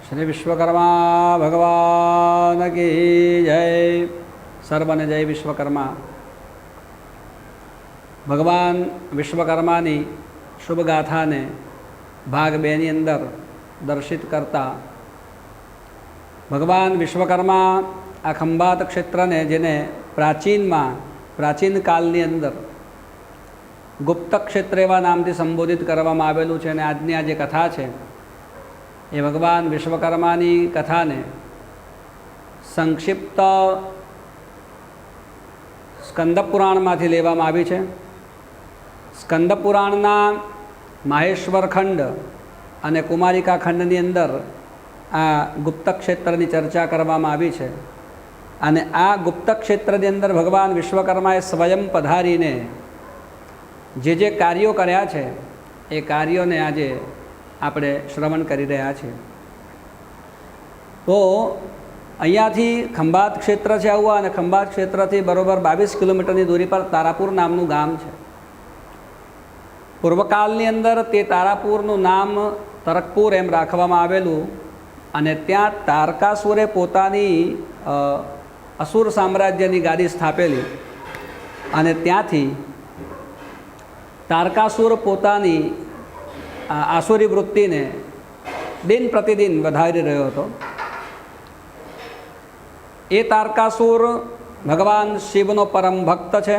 શ્રી વિશ્વકર્મા ભગવાન કી જય સર્વને જય વિશ્વકર્મા ભગવાન વિશ્વકર્માની શુભ ગાથાને ભાગ બેની અંદર દર્શિત કરતા ભગવાન વિશ્વકર્મા આ ખંભાત ક્ષેત્રને જેને પ્રાચીનમાં પ્રાચીન કાળની અંદર ગુપ્ત ક્ષેત્ર એવા નામથી સંબોધિત કરવામાં આવેલું છે અને આજની આ જે કથા છે, એ ભગવાન વિશ્વકર્માની કથાને સંક્ષિપ્ત સ્કંદપુરાણમાંથી લેવામાં આવી છે. સ્કંદપુરાણના માહેશ્વર ખંડ અને કુમારિકા ખંડની અંદર આ ગુપ્ત ક્ષેત્રની ચર્ચા કરવામાં આવી છે. અને આ ગુપ્ત ક્ષેત્રની અંદર ભગવાન વિશ્વકર્માએ સ્વયં પધારીને જે જે કાર્યો કર્યા છે, એ કાર્યોને આજે આપણે શ્રવણ કરી રહ્યા છીએ. તો અહીંયાથી ખંભાત ક્ષેત્ર છે આવું, અને ખંભાત ક્ષેત્રથી બરોબર બાવીસ કિલોમીટરની દૂરી પર તારાપુર નામનું ગામ છે. પૂર્વકાળની અંદર તે તારાપુરનું નામ તરકપુર એમ રાખવામાં આવેલું, અને ત્યાં તારકાસુરે પોતાની અસુર સામ્રાજ્યની ગાદી સ્થાપેલી. અને ત્યાંથી તારકાસુર પોતાની આસુરી વૃત્તિને દિન પ્રતિદિન વધારી રહ્યો હતો. એ તારકાસુર ભગવાન શિવનો પરમ ભક્ત છે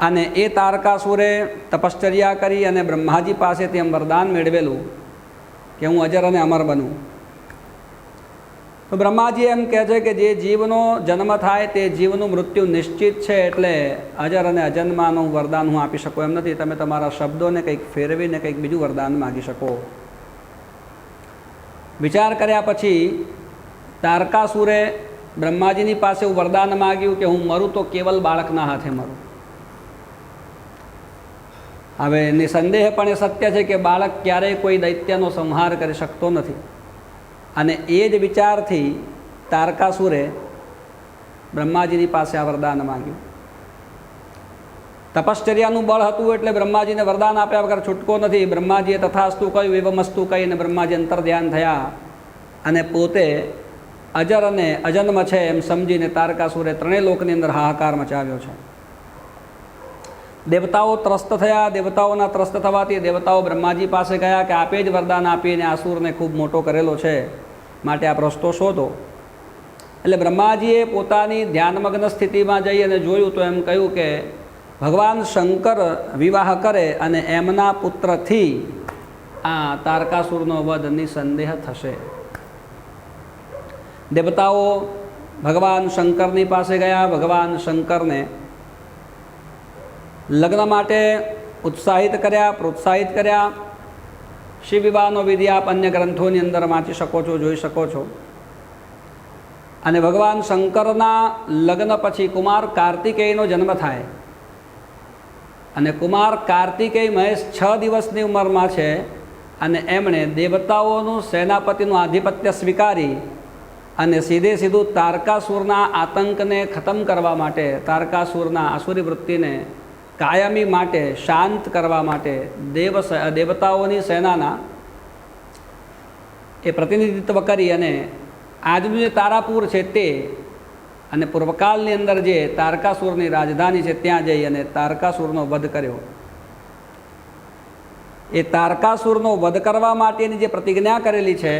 અને એ તારકાસુરે તપશ્ચર્યા કરી અને બ્રહ્માજી પાસેથી એમ વરદાન મેળવેલું કે હું અજર અને અમર બનું. તો બ્રહ્માજી એમ કહે છે કે જે જીવનો જન્મ થાય તે જીવનું મૃત્યુ નિશ્ચિત છે એટલે અજર અને અજન્માનું વરદાન હું આપી શકું એમ નથી. તમે તમારા શબ્દોને કંઈક ફેરવીને કંઈક બીજું વરદાન માગી શકો. વિચાર કર્યા પછી તારકાસુરે બ્રહ્માજીની પાસે એવું વરદાન માગ્યું કે હું મરું તો કેવલ બાળકના હાથે મરું. હવે નિસંદેહપણે સત્ય છે કે બાળક ક્યારેય કોઈ દૈત્યનો સંહાર કરી શકતો નથી. અને એ જ વિચારથી તારકાસુરે બ્રહ્માજીની પાસે આ વરદાન માંગ્યું. તપશ્ચર્યાનું બળ હતું એટલે બ્રહ્માજીને વરદાન આપ્યા વગર છૂટકો નથી. બ્રહ્માજીએ તથાસ્તુ કહ્યું એવમસ્તુ કહીને બ્રહ્માજી અંતર ધ્યાન થયા અને પોતે અજર અને અજન્મ છે એમ સમજીને તારકાસુરે ત્રણેય લોકની અંદર હાહાકાર મચાવ્યો છે. દેવતાઓ ત્રસ્ત થયા, દેવતાઓના ત્રસ્ત થવાથી દેવતાઓ બ્રહ્માજી પાસે ગયા કે આપે જ વરદાન આપીને આસુરને ખૂબ મોટો કરેલો છે. માટે આ રસ્તો શોધો. એટલે બ્રહ્માજીએ પોતાની ધ્યાનમગ્ન સ્થિતિમાં જઈ અને જોયું તો એમ કહ્યું કે ભગવાન શંકર વિવાહ કરે અને એમના પુત્રથી આ તારકાસુરનો વધ નિસંદેહ થશે. દેવતાઓ ભગવાન શંકરની પાસે ગયા. ભગવાન શંકરને લગ્ન માટે ઉત્સાહિત કર્યા, પ્રોત્સાહિત કર્યા. શિવ વિવાહનો વિધિ આપ અન્ય ગ્રંથોની અંદર વાંચી શકો છો, જોઈ શકો છો. અને ભગવાન શંકરના લગ્ન પછી કુમાર કાર્તિકેયનો જન્મ થાય. અને કુમાર કાર્તિકેય મહેશ છ દિવસની ઉંમરમાં છે અને એમણે દેવતાઓનું સેનાપતિનું આધિપત્ય સ્વીકારી અને સીધે સીધું તારકાસુરના આતંકને ખતમ કરવા માટે તારકાસુરના આસુરી વૃત્તિને કાયમી માટે, શાંત કરવા માટે દેવ દેવતાઓની સેનાના એ પ્રતિનિધિત્વ કરી અને આજનું જે તારાપુર છે તે અને પૂર્વકાળની અંદર જે તારકાસુરની રાજધાની છે ત્યાં જઈ અને તારકાસુરનો વધ કર્યો. એ તારકાસુરનો વધ કરવા માટેની જે પ્રતિજ્ઞા કરેલી છે,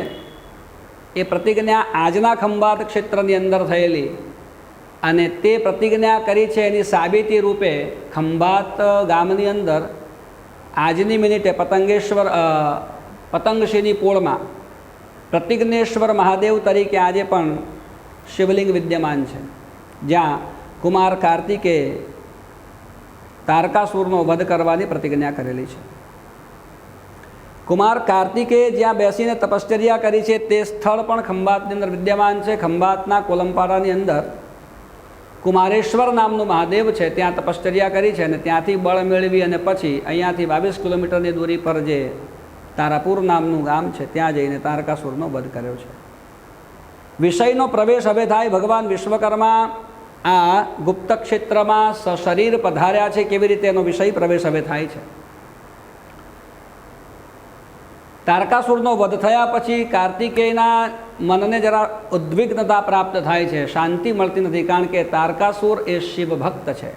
એ પ્રતિજ્ઞા આજના ખંભાત ક્ષેત્રની અંદર થયેલી અને તે પ્રતિજ્ઞા કરી છે એની સાબિતી રૂપે ખંભાત ગામની અંદર આજની મિનિટે પતંગેશ્વર પતંગશીની પોળમાં પ્રતિજ્ઞેશ્વર મહાદેવ તરીકે આજે પણ શિવલિંગ વિદ્યમાન છે. જ્યાં કુમાર કાર્તિકે તારકાસુરનો વધ કરવાની પ્રતિજ્ઞા કરેલી છે. કુમાર કાર્તિકે જ્યાં બેસીને તપશ્ચર્યા કરી છે તે સ્થળ પણ ખંભાતની અંદર વિદ્યમાન છે. ખંભાતના કોલંપાડાની અંદર કુમારેશ્વર નામનું મહાદેવ છે, ત્યાં તપશ્ચર્યા કરી છે અને ત્યાંથી બળ મેળવી અને પછી અહીંયાથી બાવીસ કિલોમીટરની દૂરી પર જે તારાપુર નામનું ગામ છે, ત્યાં જઈને તારકાસુરનો વધ કર્યો છે. વિષયનો પ્રવેશ હવે થાય ભગવાન વિશ્વકર્મા આ ગુપ્ત ક્ષેત્રમાં સશરીર પધાર્યા છે, કેવી રીતે એનો વિષય પ્રવેશ હવે થાય છે. તારકાસુરનો વધ થયા પછી કાર્તિકેયના મનને જરા ઉદ્વિગ્નતા પ્રાપ્ત થાય છે, શાંતિ મળતી નથી કારણ કે તારકાસુર એ શિવભક્ત છે.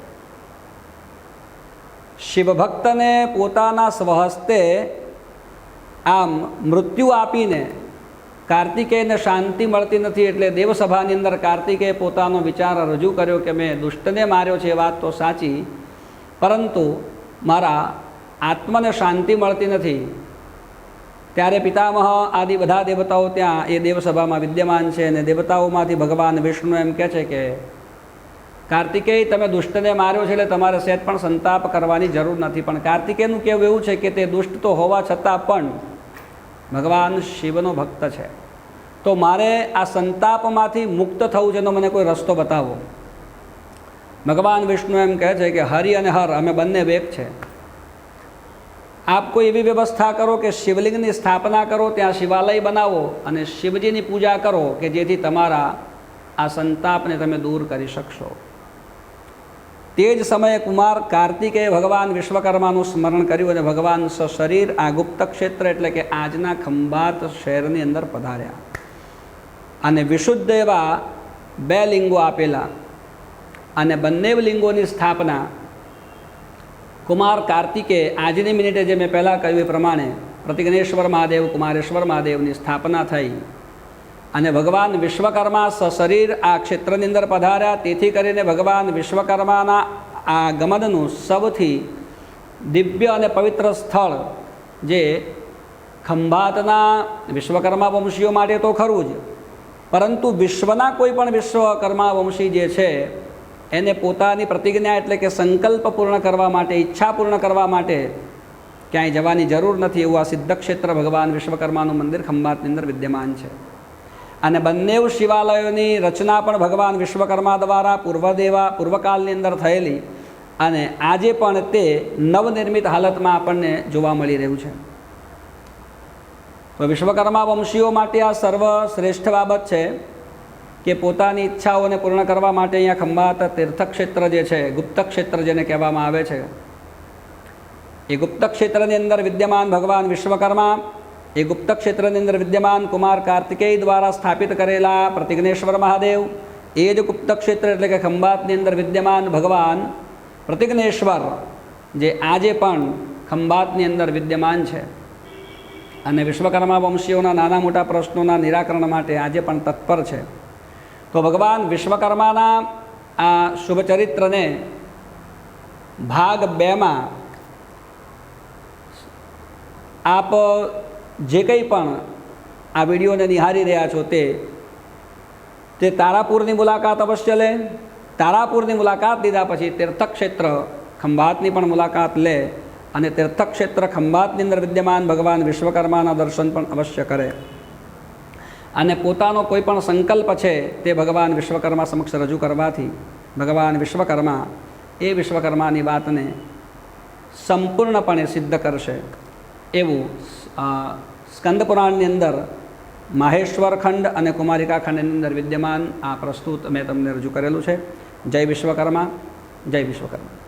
શિવભક્તને પોતાના સ્વહસ્તે આમ મૃત્યુ આપીને કાર્તિકેયને શાંતિ મળતી નથી એટલે દેવસભાની અંદર કાર્તિકેય પોતાનો વિચાર રજૂ કર્યો કે મેં દુષ્ટને માર્યો છે એ વાત તો સાચી, પરંતુ મારા આત્માને શાંતિ મળતી નથી. ત્યારે પિતામહ આદિ બધા દેવતાઓ ત્યાં એ દેવસભામાં વિદ્યમાન છે અને દેવતાઓમાંથી ભગવાન વિષ્ણુ એમ કહે છે કે, કાર્તિકેય, તમે દુષ્ટને માર્યો છે એટલે તમારે સહેજ પણ સંતાપ કરવાની જરૂર નથી. પણ કાર્તિકેયનું કહેવું એવું છે કે તે દુષ્ટ તો હોવા છતાં પણ ભગવાન શિવનો ભક્ત છે. તો મારે આ સંતાપમાંથી મુક્ત થવું છે એનો મને કોઈ રસ્તો બતાવો. ભગવાન વિષ્ણુ એમ કહે છે કે, હરિ અને હર, અમે બંને વેગ છે. આપ કોઈ એવી વ્યવસ્થા કરો કે શિવલિંગની સ્થાપના કરો, ત્યાં શિવાલય બનાવો અને શિવજીની પૂજા કરો કે જેથી તમારા આ સંતાપને તમે દૂર કરી શકશો. તે જ સમયે કુમાર કાર્તિકેય ભગવાન વિશ્વકર્માનું સ્મરણ કર્યું અને ભગવાન સશરીર આ ગુપ્ત ક્ષેત્ર એટલે કે આજના ખંભાત શહેરની અંદર પધાર્યા. અને વિશુદ્ધ એવા બે લિંગો આપેલા અને બંને લિંગોની સ્થાપના કુમાર કાર્તિકે આજની મિનિટે જે મેં પહેલાં કહ્યું એ પ્રમાણે પ્રતિજ્ઞેશ્વર મહાદેવ, કુમારેશ્વર મહાદેવની સ્થાપના થઈ. અને ભગવાન વિશ્વકર્મા સશરીર આ ક્ષેત્રની અંદર પધાર્યા. તેથી કરીને ભગવાન વિશ્વકર્માના આ ગમનનું સૌથી દિવ્ય અને પવિત્ર સ્થળ જે ખંભાતના વિશ્વકર્મા વંશીઓ માટે તો ખરું જ. પરંતુ વિશ્વના કોઈ પણ વિશ્વકર્મા વંશી જે છે એને પોતાની પ્રતિજ્ઞા એટલે કે સંકલ્પ પૂર્ણ કરવા માટે, ઈચ્છા પૂર્ણ કરવા માટે ક્યાંય જવાની જરૂર નથી એવું આ સિદ્ધક્ષેત્ર ભગવાન વિશ્વકર્માનું મંદિર ખંભાતની અંદર વિદ્યમાન છે. અને બંને શિવાલયોની રચના પણ ભગવાન વિશ્વકર્મા દ્વારા પૂર્વદેવા પૂર્વકાળની અંદર થયેલી અને આજે પણ તે નવનિર્મિત હાલતમાં આપણને જોવા મળી રહ્યું છે. તો વિશ્વકર્મા વંશીઓ માટે આ સર્વશ્રેષ્ઠ બાબત છે. કે પોતાની ઈચ્છાઓને પૂર્ણ કરવા માટે અહીંયા ખંભાત તીર્થક્ષેત્ર જે છે ગુપ્ત ક્ષેત્ર જેને કહેવામાં આવે છે. એ ગુપ્ત ક્ષેત્રની અંદર વિદ્યમાન ભગવાન વિશ્વકર્મા, એ ગુપ્ત ક્ષેત્રની અંદર વિદ્યમાન કુમાર કાર્તિકેય દ્વારા સ્થાપિત કરેલા પ્રતિજ્ઞેશ્વર મહાદેવ, એ જ ગુપ્ત ક્ષેત્ર એટલે કે ખંભાતની અંદર વિદ્યમાન ભગવાન પ્રતિજ્ઞેશ્વર, જે આજે પણ ખંભાતની અંદર વિદ્યમાન છે. અને વિશ્વકર્મા વંશીઓના નાના મોટા પ્રશ્નોના નિરાકરણ માટે આજે પણ તત્પર છે. તો ભગવાન વિશ્વકર્માના આ શુભ ચરિત્રને ભાગ બેમાં આપ જે કંઈ પણ આ વિડીયોને નિહાળી રહ્યા છો તે તે તારાપુરની મુલાકાત અવશ્ય લે. તારાપુરની મુલાકાત લીધા પછી તીર્થક્ષેત્ર ખંભાતની પણ મુલાકાત લે અને તીર્થક્ષેત્ર ખંભાતની અંદર વિદ્યમાન ભગવાન વિશ્વકર્માના દર્શન પણ અવશ્ય કરે. અને પોતાનો કોઈ પણ સંકલ્પ છે તે ભગવાન વિશ્વકર્મા સમક્ષ રજૂ કરવાથી ભગવાન વિશ્વકર્મા એ વિશ્વકર્માની વાતને સંપૂર્ણપણે સિદ્ધ કરશે. એવું સ્કંદ પુરાણની અંદર માહેશ્વર ખંડ અને કુમારિકા ખંડની અંદર વિદ્યમાન આ પ્રસ્તુત મેં તમને રજૂ કરેલું છે. જય વિશ્વકર્મા જય વિશ્વકર્મા.